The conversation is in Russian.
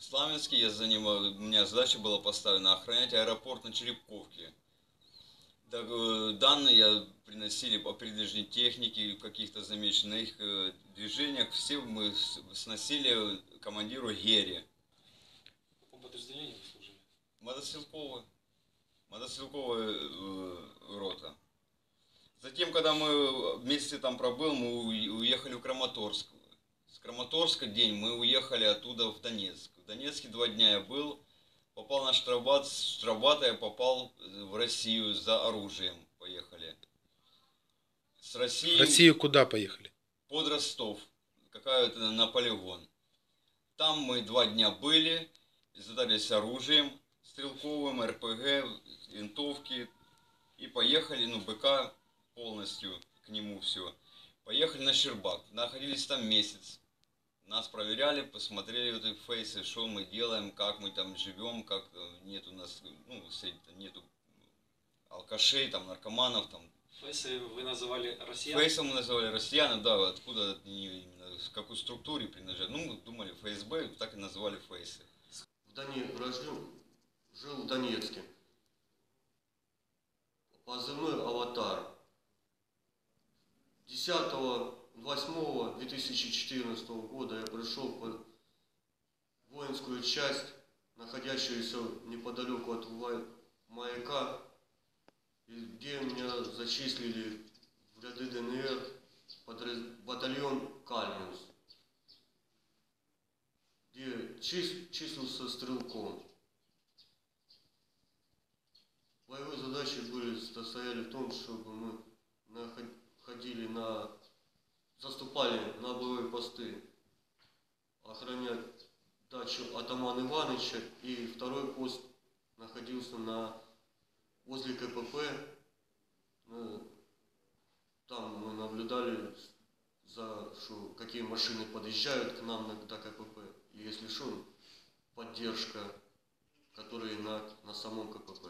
В Славянске я занимал, у меня задача была поставлена охранять аэропорт на Черепковке. Э, данные я приносили по передвижной технике, каких-то замеченных э, движениях. Все мы сносили командиру Гере. В каком подразделении вы служили? Мотострелковая. Мотострелковая э, рота. Затем, когда мы вместе там пробыл, мы уехали в Краматорск. С Краматорска день мы уехали оттуда в Донецк. В Донецке два дня я был. Попал на штрафбат. С штрафбата я попал в Россию за оружием. Поехали. С России В Россию куда поехали? под Ростов. Какая-то на полигон. Там мы два дня были, задались оружием стрелковым, РПГ, винтовки. И поехали, ну, БК полностью к нему все. Поехали на Щербак. Находились там месяц. Нас проверяли, посмотрели вот эти фейсы, что мы делаем, как мы там живем, как э, нет у нас, ну, среди- нету алкашей, там, наркоманов, там, Фейсы вы называли россиян? Фейсом мы называли россияне, да, откуда именно, в какой структуре принадлежат. Ну, мы думали ФСБ, так и называли фейсы. в Доне... рожден, жил в Донецке. Позывной «Аватар». 10.08.2014 года я пришел в воинскую часть, находящуюся неподалеку от маяка, где меня зачислили в ряды ДНР батальон «Кальмиус» где чис- числился стрелком. Боевые задачи были, состояли в том, чтобы мы наход- ходили на, заступали на боевые посты, охранять дачу атамана Ивановича, и второй пост находился на, возле КПП. Ну, Там мы наблюдали за что, какие машины подъезжают к нам на, до КПП. И если что, поддержка, которые на, на самом КПП.